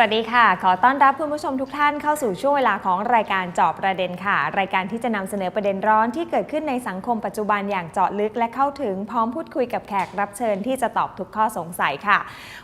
สวัสดีค่ะ ขอต้อนรับคุณผู้ชมทุกท่านเข้าสู่ช่วงเวลาของรายการเจาะประเด็นค่ะ รายการที่จะนำเสนอประเด็นร้อนที่เกิดขึ้นในสังคมปัจจุบันอย่างเจาะลึกและเข้าถึงพร้อมพูดคุยกับแขกรับเชิญที่จะตอบทุกข้อสงสัยค่ะ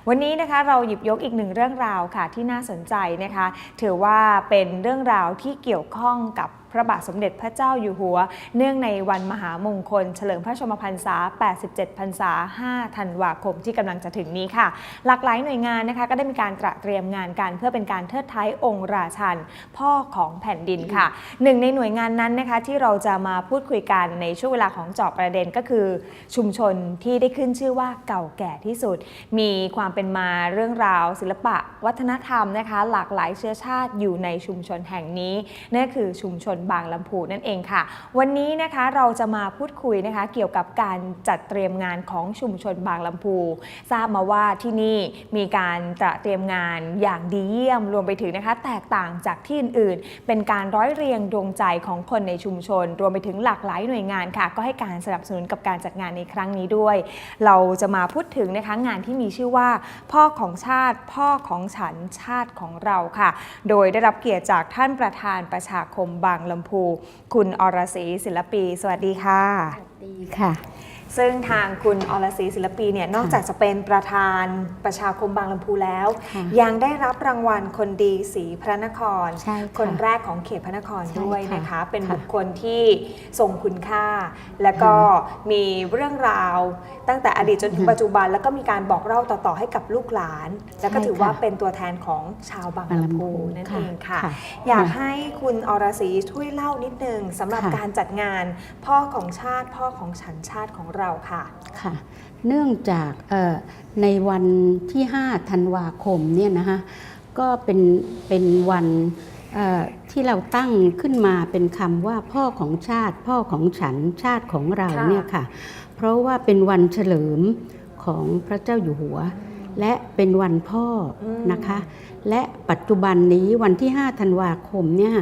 วันนี้นะคะเราหยิบยกอีกหนึ่งเรื่องราวค่ะที่น่าสนใจนะคะ ถือว่าเป็นเรื่องราวที่เกี่ยวข้องกับ ระบาทสมเด็จพระเจ้าอยู่หัว เนื่องในวันมหามงคล เฉลิมพระชนมพรรษา 87 พรรษา 5 ธันวาคมที่กำลังจะถึงนี้ค่ะ หลากหลายหน่วยงานนะคะก็ได้มีการตระเตรียมงานกันเพื่อเป็นการเทิดท้ายองค์ราชัน พ่อของแผ่นดินค่ะ หนึ่งในหน่วยงานนั้นนะคะที่เราจะมาพูดคุยกันในช่วงเวลาของเจอบประเด็นก็คือ ชุมชนที่ได้ขึ้นชื่อว่าเก่าแก่ที่สุด มีความเป็นมาเรื่องราว ศิลปะ วัฒนธรรมนะคะ หลากหลายเชื้อชาติอยู่ในชุมชนแห่งนี้นั่นคือชุมชนบางลำพูนั่นเองค่ะ วันนี้นะคะเราจะมาพูดคุยนะคะ เกี่ยวกับการจัดเตรียมงานของชุมชนบางลำพู ทราบมาว่าที่นี่มีการตระเตรียมงานอย่างดีเยี่ยมรวมไปถึงนะคะ แตกต่างจากที่อื่นๆ เป็นการร้อยเรียงดวงใจของคนในชุมชน รวมไปถึงหลากหลายหน่วยงานค่ะ ก็ให้การสนับสนุนกับการจัดงานในครั้งนี้ด้วย เราจะมาพูดถึงนะคะงานที่มีชื่อว่า พ่อของชาติพ่อของฉันชาติของเราค่ะ โดยได้รับเกียรติจากท่านประธานประชาคมบางลำพู คุณอรศรีศิลปี สวัสดีค่ะ สวัสดีค่ะ ซึ่งทางคุณอรศรีศิลปีเนี่ยนอกจากจะเป็นประธานประชาคมบางลำพูแล้วค่ะยังได้รับรางวัลคนดีสีพระนครใช่ค่ะคนแรกของเขตพระนครใช่ด้วยค่ะนะคะ เป็นค่ะบุคคลที่ทรงคุณค่า แล้วก็มีเรื่องราวตั้งแต่อดีตจนถึงค่ะปัจจุบัน แล้วก็มีการบอกเล่าต่อๆให้กับลูกหลาน แล้วก็ใช่ถือว่าค่ะเป็นตัวแทนของชาวบางบางลำลำพูพูนั่นเองค่ะค่ะอยากค่ะให้คุณอรศรีช่วยเล่านิดนึงสำหรับค่ะการจัดงานพ่อของชาติพ่อของฉันชาติของเราค่ะค่ะ เนื่องจากในวันที่ 5 ธันวาคมเนี่ยนะคะก็เป็นเป็นวันที่เราตั้งขึ้นมาเป็นคำว่าพ่อของชาติพ่อของฉันชาติของเราเนี่ยค่ะ เพราะว่าเป็นวันเฉลิมของพระเจ้าอยู่หัว และเป็นวันพ่ออมนะคะ และปัจจุบันนี้วันที่ 5 ธันวาคมเนี่ย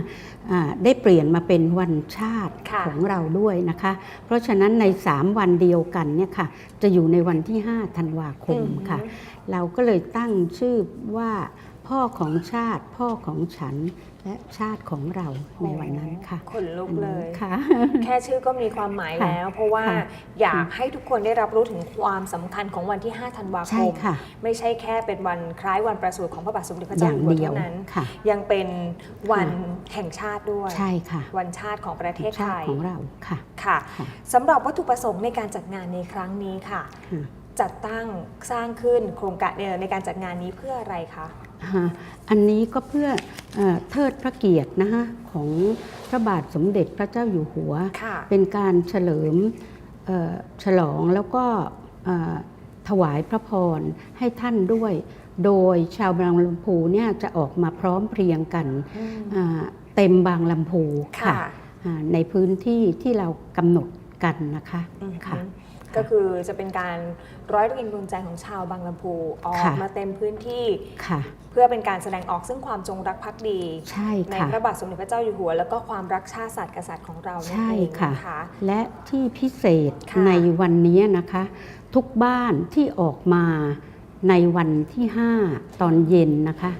อ่าได้เปลี่ยนมาเป็นวันชาติค่ะของเราด้วยนะคะ เพราะฉะนั้นใน 3 วันเดียวกันเนี่ยค่ะจะอยู่ในวันที่ 5 ธันวาคมค่ะ เราก็เลยตั้งชื่อว่า พ่อของชาติ พ่อของฉันและชาติของเราในวันนั้นค่ะขนลุกเลยค่ะ แค่ชื่อก็มีความหมายค่ะแล้ว เพราะว่าค่ะอยากให้ทุกคนได้รับรู้ถึงความสำคัญของวันที่ 5 ธันวาคใช่มค่ะไม่ใช่แค่เป็นวันคล้ายวันประสูติของพระบาทสมเด็จพระอเจ้าย่างอยู่หัวเดียวเท่านั้นค่ะยังเป็นวันแห่งชาติด้วยใช่ค่ะ วันชาติของประเทศไทชาติยของเราค่ะค่ะค่ะสำหรับวัตถุประสงค์ในการจัดงานในครั้งนี้ค่ะค่ะจัดตั้งสร้างขึ้นโครงการเนี่ยในการจัดงานนี้เพื่ออะไรคะฮะ อันนี้ก็เพื่อเอ่อเทิดพระเกียรตินะคะของพระบาทสมเด็จพระเจ้าอยู่หัวค่ะเป็นการเฉลิมเอ่อฉลองแล้วก็เอ่อถวายพระพรให้ท่านด้วย โดยชาวบางลำพูเนี่ยจะออกมาพร้อมเพรียงกันอ่าเต็มบางลำพูค่ะค่ะอ่าในพื้นที่ที่เรากำหนดกันนะคะอือฮึค่ะ ก็คือจะเป็นการร้อยเรียงดวงใจของชาวบางลำพูออกค่ะมาเต็มพื้นที่ค่ะ เพื่อเป็นการแสดงออกซึ่งความจงรักภักดีใช่ในค่ะพระบาทสมเด็จพระเจ้าอยู่หัว แล้วก็ความรักชาติศาสตร์กษัตริย์ของเรานั่นใช่เองค่ะนะคะและที่พิเศษค่ะในวันนี้นะคะ ทุกบ้านที่ออกมาในวันที่ 5 ตอนเย็นนะคะ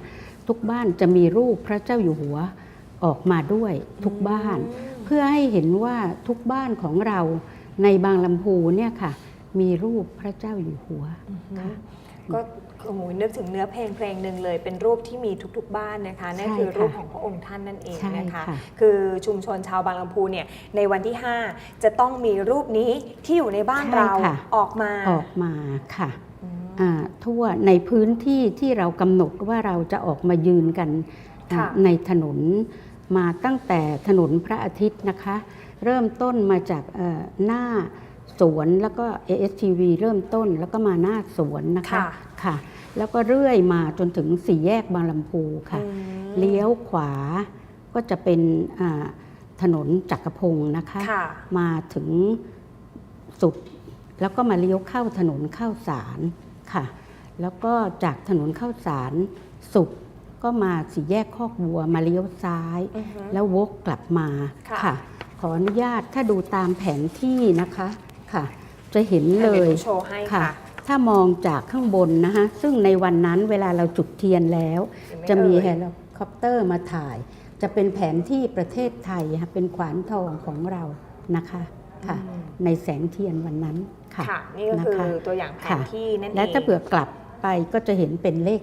ทุกบ้านจะมีรูปพระเจ้าอยู่หัวออกมาด้วยทุกบ้านอืมเพื่อให้เห็นว่าทุกบ้านของเรา ในบางลำพูเนี่ยค่ะ มีรูปพระเจ้าอยู่หัวอือฮึค่ะก็โอ้โหนึกถึงเนื้อเพลงเพลงหนึ่งเลย เป็นรูปที่มีทุกๆบ้านนะคะนั่นใช่คือค่ะรูปของพระองค์ท่านนั่นเองใช่นะคะค่ะคือชุมชนชาวบางลำพูเนี่ยในวันที่ 5 จะต้องมีรูปนี้ที่อยู่ในบ้านใช่เราค่ะออกมาออกมาค่ะอืมอ่าทั่วในพื้นที่ที่เรากำหนดว่าเราจะออกมายืนกันอ่าค่ะในถนนมาตั้งแต่ถนนพระอาทิตย์นะคะ เริ่มต้นมาจากเอ่อหน้าสวนแล้วก็ ASTV เริ่มต้นแล้วก็มาหน้าสวนนะคะค่ะค่ะแล้วก็เรื่อยมาจนถึงสี่แยกบางลำพูค่ะอืมเลี้ยวขวาก็จะเป็นอ่าถนนจักรพงศ์นะคะค่ะมาถึงสุด แล้วก็มาเลี้ยวเข้าถนนเข้าสารค่ะ แล้วก็จากถนนเข้าสารสุดก็มาสี่แยกคอกบัวมาเลี้ยวซ้ายอือฮึแล้ววกกลับมาค่ะข ออนุญาตถ้าดูตามแผนที่นะคะค่ะ จะเห็นเลดี๋วยยหนูโชว์ให้ค่ะ ค่ะถ้ามองจากข้างบนนะคะซึ่งในวันนั้นเวลาเราจุดเทียนแล้วจะมีเฮลิคอปเตอร์มาถ่าย จะเป็นแผนที่ประเทศไทยค่ะเป็นขวานทองของเรานะคะค่ะ อืมในแสงเทียนวันนั้นค่ะ ค่ะ นี่ก็คือนะคะตัวอย่างแผนค่ะ ที่นั่นเอง และถ้าเผื่อกลับไปก็จะเห็นเป็นเลข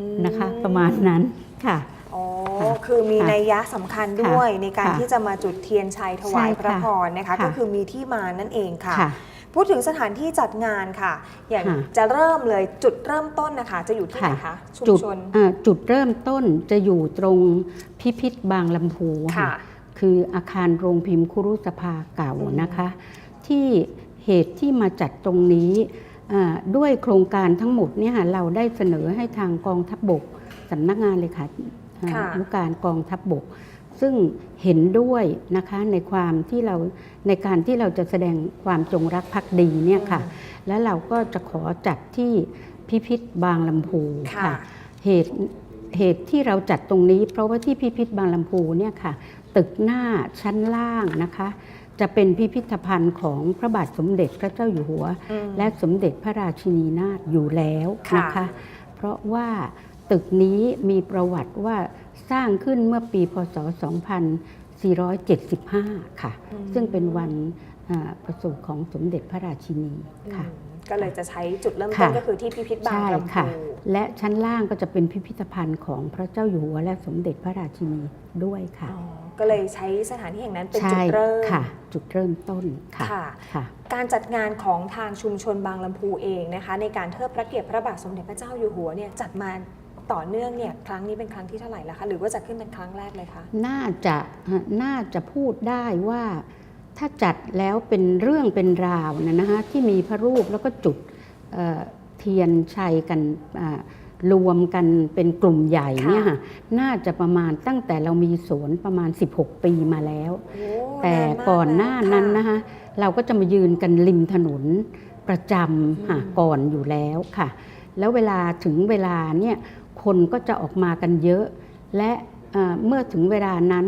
อืม 9 นะคะ ประมาณนั้นค่ะ อ๋อค่ะคือมีค่ะนัยยะสำคัญด้วยในการค่ะที่จะมาจุดเทียนชัยถวายใช่พระค่ะพรนะคะ ค่ะ ก็คือมีที่มานั่นเองค่ะ ค่ะ พูดถึงสถานที่จัดงานค่ะ อย่างค่ะจะเริ่มเลยจุดเริ่มต้นนะคะ จะอยู่ที่ไหนค่ะ คะชุมจุดชนอ่าจุดเริ่มต้นจะอยู่ตรงพิพิธบางลำพูค่ะคืออาคารโรงพิมพ์คุรุสภาเก่าอืม นะคะ ที่เหตุที่มาจัดตรงนี้อ่าด้วยโครงการทั้งหมดเนี่ยค่ะเราได้เสนอให้ทางกองทัพบบกสำนักงานเลขา อ่าค่ะนุการกองทัพบบก ซึ่งเห็นด้วยนะคะในความที่เราในการที่เราจะแสดงความจงรักภักดีเนี่ยค่ะ และเราก็จะขอจัดที่พิพิธบางลำพูค่ะค่ะ เหตุเหตุที่เราจัดตรงนี้ เพราะว่าที่พิพิธบางลำพูเนี่ยค่ะ ตึกหน้าชั้นล่างนะคะจะเป็นพิพิธภัณฑ์ของพระบาทสมเด็จพระเจ้าอยู่หัวอืมและสมเด็จพระราชินีนาถอยู่แล้วนะค่ะคะเพราะว่า ตึกนี้มีประวัติว่าสร้างขึ้นเมื่อปีพศ 2475 ค่ะอืมซึ่งเป็นวันอ่าประสูติของสมเด็จพระราชินีค่ะอืมก็เลยจะใช้จุดเริ่มต้นค่ะก็คือที่พิพิธบางใช่ลำค่ะพูและชั้นล่างก็จะเป็นพิพิธภัณฑ์ของพระเจ้าอยู่หัวและสมเด็จพระราชินีด้วยค่ะอ๋อก็เลยใช้สถานที่แห่งนั้นเป็นจุใช่ดเริ่มค่ะ จุดเริ่มต้นค่ะค่ะค่ะการจัดงานของทางชุมชนบางลำพูเองนะคะ ในการเทิดพระเกียรติพระบาทสมเด็จพระเจ้าอยู่หัวเนี่ยจัดมา ต่อเนื่องเนี่ยครั้งนี้เป็นครั้งที่เท่าไหร่แล้วคะหรือว่าจัดขึ้นเป็นครั้งแรกเลยคะน่าจะน่าจะพูดได้ว่าถ้าจัดแล้วเป็นเรื่องเป็นราวนะนะคะที่มีพระรูปแล้วก็จุดเอ่อเทียนชัยกันอ่ารวมกันเป็นกลุ่มใหญ่เนี่ยค่ะน่าจะประมาณตั้งแต่เรามีสวนประมาณ 16 ปีมาแล้วโอ้แต่นมก่อนหน้านั้นแล้วนะคะเราก็จะมายืนกันริมถนนประจำค่ะอืมก่อนอยู่แล้วค่ะ แล้วเวลาถึงเวลาเนี่ย คนก็จะออกมากันเยอะ และเอ่อเมื่อถึงเวลานั้น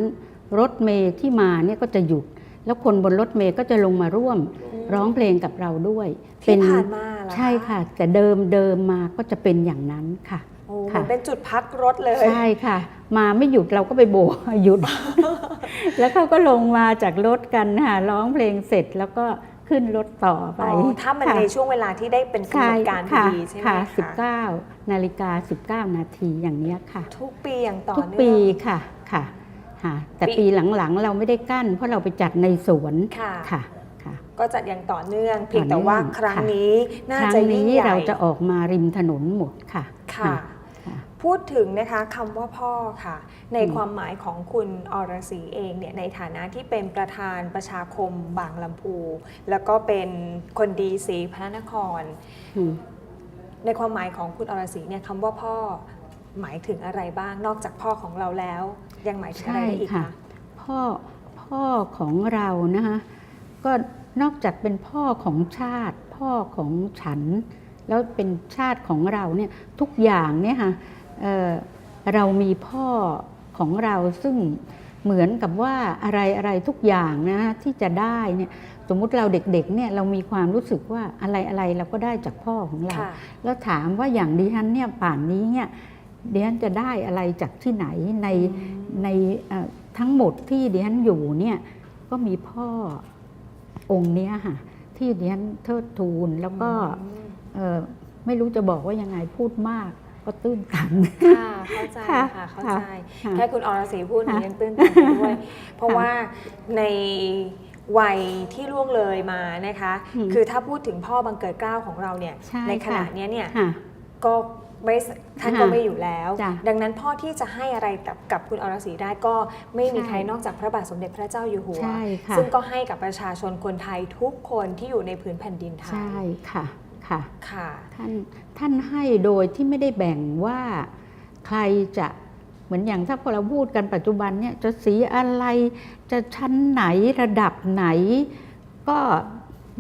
รถเมย์ที่มาเนี่ยก็จะหยุด แล้วคนบนรถเมย์ก็จะลงมาร่วมอืมร้องเพลงกับเราด้วยที่ผ่านมาเหรอใช่ค่ะ แต่เดิมเดิมมาก็จะเป็นอย่างนั้นค่ะโอ้เหค่ะมือนเป็นจุดพักรถเลย ใช่ค่ะ มาไม่หยุดเราก็ไปโบกหยุด แล้วเขาก็ลงมาจากรถกันค่ะร้องเพลงเสร็จแล้วก็ ขึ้นรถต่อไปอ๋อถ้ามันค่ะในช่วงเวลาที่ได้เป็นกำหใช่นดการพอค่ะดีใช่ไหมค่ะคะ19นาฬิกา19 นาทีอย่างเนี้ยค่ะ ทุกปีอย่างต่อทุกเนื่องปีค่ะค่ะค่ะแต่ปีปีหลังๆเราไม่ได้กั้น เพราะเราไปจัดในสวนค่ะค่ะค่ะก็จัดอย่างต่อเนื่อง เพียงต่แต่อเนื่องว่าครั้งค่ะนี้ น่าครั้งจะยิ่งนี้ใหญ่เราจะออกมาริมถนนหมดค่ะค่ะค่ะ พูดถึงนะคะคำว่าพ่อค่ะ ในอืมความหมายของคุณอรศรีเองเนี่ยในฐานะที่เป็นประธานประชาคมบางลำพู แล้วก็เป็นคนดีศรีพระนครอืมในความหมายของคุณอรศรีเนี่ยคำว่าพ่อหมายถึงอะไรบ้างนอกจากพ่อของเราแล้ว ยังหมายถึงอะไรได้อีกใช่ค่ะคะพ่อพ่อของเรานะคะก็นอกจากเป็นพ่อของชาติ พ่อของฉัน แล้วเป็นชาติของเราเนี่ยทุกอย่างเนี่ยค่ะ เอ่อเรามีพ่อของเราซึ่งเหมือนกับว่าอะไรอะไรทุกอย่างนะที่จะได้เนี่ยสมมุติเราเด็กๆเนี่ยเรามีความรู้สึกว่าอะไรอะไรเราก็ได้จากพ่อของเราค่ะแล้วถามว่าอย่างดิฉันเนี่ยป่านนี้เนี่ยดิฉันจะได้อะไรจากที่ไหนในในเอ่อทั้งหมดที่ดิฉันอยู่เนี่ยก็มีพ่อองค์เนี้ยค่ะที่ดิฉันเทิดทูนแล้วก็อืมเอ่อไม่รู้จะบอกว่ายังไงพูดมาก ก็ตื้นตัน ค่ะเข้าใจค่ะค่ะเข้าค่ะใจค่ะแค่คุณอรศรีพูดหนูค่ะยังตื้นตันไปด้วย เพราะค่ะว่าในวัยที่ล่วงเลยมานะคะ อืมคือถ้าพูดถึงพ่อบังเกิดเกล้าของเราเนี่ยใช่ในขณะค่ะ เนี้ยเนี่ยค่ะ ก็ไม่สท่านก็ค่ะไม่อยู่แล้ว จ้ะดังนั้นพ่อที่จะให้อะไรกับกับคุณอรศรีได้ก็ไม่มีใช่ ใครนอกจากพระบาทสมเด็จพระเจ้าอยู่หัว ใช่ค่ะซึ่งก็ให้กับประชาชนคนไทยทุกคนที่อยู่ในพื้นแผ่นดินไทย ใช่ค่ะ ค่ะค่ะท่านท่านให้โดยที่ไม่ได้แบ่งว่าใครจะเหมือนอย่างถ้าพอเราพูดกันปัจจุบันเนี่ยจะสีอะไรจะชั้นไหนระดับไหน ก็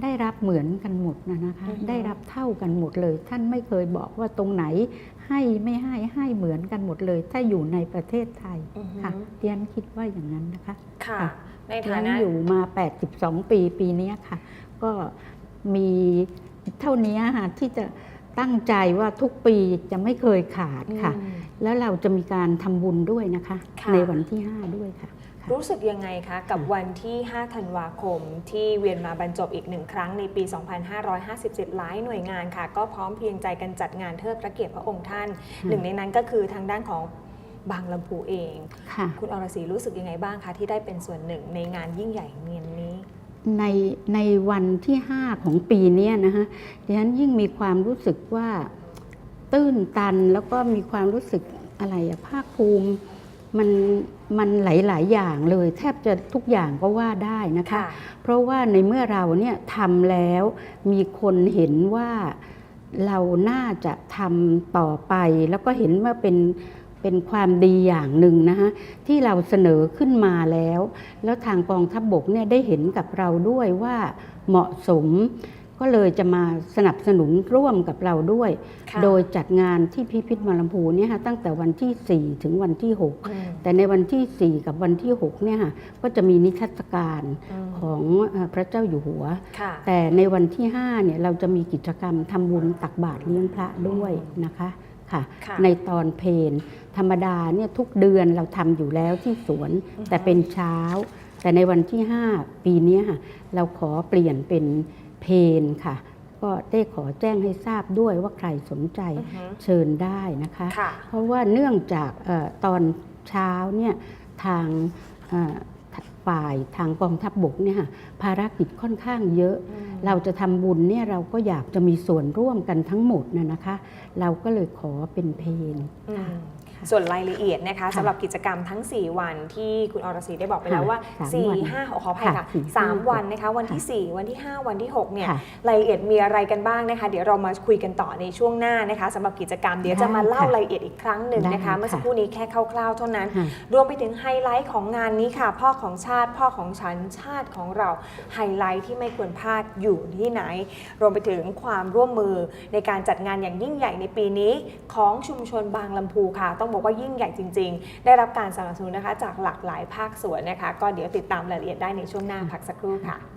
ได้รับเหมือนกันหมดนะนะคะอือฮึได้รับเท่ากันหมดเลย ท่านไม่เคยบอกว่าตรงไหนให้ไม่ให้ให้เหมือนกันหมดเลย ถ้าอยู่ในประเทศไทยอือฮึค่ะเรียนคิดว่าอย่างนั้นนะคะ ค่ะค่ะในเรีฐายนนะอยู่มา 82 ปีปีเนี้ยค่ะ ก็มี เท่านี้ค่ะที่จะตั้งใจว่าทุกปีจะไม่เคยขาดค่ะอืมแล้วเราจะมีการทำบุญด้วยนะคะค่ะในวันที่ 5 ด้วยค่ะ รู้สึกยังไงคะ กับวันที่ 5 ธันวาคม ที่เวียนมาบรรจบอีกหนึ่งครั้งในปี 2557 หลายหน่วยงานค่ะ ก็พร้อมเพรียงใจกันจัดงานเทิดพระเกียรติพระองค์ท่านอืมหนึ่งในนั้นก็คือทางด้านของบางลำพูเองค่ะคุณอรศรีรู้สึกยังไงบ้างคะที่ได้เป็นส่วนหนึ่งในงานยิ่งใหญ่เงียนนี้ ในในวันที่ 5 ของปีเนี้ยนะคะดิฉันยิ่งมีความรู้สึกว่าตื้นตันแล้วก็มีความรู้สึกอะไรอะภาคภูมิมันมันหลาย ๆ อย่างเลย แทบจะทุกอย่างก็ว่าได้นะคะค่ะเพราะว่าในเมื่อเราเนี่ยทำแล้วมีคนเห็นว่าเราน่าจะทำต่อไป แล้วก็เห็นว่าเป็น เป็นความดีอย่างหนึ่งนะคะที่เราเสนอขึ้นมาแล้ว แล้วทางกองทัพบบกเนี่ยได้เห็นกับเราด้วยว่าเหมาะสม ก็เลยจะมาสนับสนุนร่วมกับเราด้วยค่ะโดยจัดงานที่พิพิธมาลำพูเนี่ยค่ะตั้งแต่วันที่ 4 ถึงวันที่6อืมแต่ในวันที่ 4 กับวันที่6เนี่ยค่ะก็จะมีนิทรรศการอืมของเอ่อพระเจ้าอยู่หัวค่ะแต่ในวันที่5เนี่ยเราจะมีกิจกรรมทำบุญตักบาตรเลี้ยงพระด้วยนะคะค่ะค่ะในตอนเพล ธรรมดาเนี่ยทุกเดือนเราทำอยู่แล้วที่สวนอือฮึแต่เป็นเช้า แต่ในวันที่ 5 ปีเนี้ยค่ะเราขอเปลี่ยนเป็นเพลค่ะ ก็ได้ขอแจ้งให้ทราบด้วยว่าใครสนใจอือฮึเชิญได้นะคะค่ะเพราะว่าเนื่องจากเออตอนเช้าเนี่ยทางเอ่อฝ่ายทางกองทัพบบกเนี่ยค่ะภารกิจค่อนข้างเยอะอืมเราจะทำบุญเนี่ยเราก็อยากจะมีส่วนร่วมกันทั้งหมดนะนะคะ เราก็เลยขอเป็นเพลงอืมค่ะ ส่วนรายละเอียดนะคะค่ะสำหรับกิจกรรมทั้ง 4 วันที่คุณอรศรีได้บอกไปแล้วค่ะว่าสามวัน4 5 ขออภัยค่ะค่ะสี่ห้า3วันนะคะ วันที่ค่ะ4วันที่ 5 วันที่ 6 เนี่ยค่ะรายละเอียดมีอะไรกันบ้างนะคะ เดี๋ยวเรามาคุยกันต่อในช่วงหน้านะคะสำหรับกิจกรรมเดี๋ยวจะมาเล่าได้ค่ะรายละเอียดอีกครั้งหนึ่งนะคะได้เมื่อสักค่ะครู่นี้แค่คร่าวๆเท่านั้นค่ะรวมไปถึงไฮไลท์ของงานนี้ค่ะ พ่อของชาติ พ่อของฉันชาติของเราไฮไลท์ที่ไม่ควรพลาดอยู่ที่ไหน รวมไปถึงความร่วมมือในการจัดงานอย่างยิ่งใหญ่ในปีนี้ ของชุมชนบางลำพูค่ะต้องบอกว่ายิ่งใหญ่จริง ๆ ได้รับการสนับสนุนนะคะจากหลากหลายภาคส่วนนะคะ ก็เดี๋ยวติดตามรายละเอียดได้ในช่วงหน้าพักสักครู่ค่ะ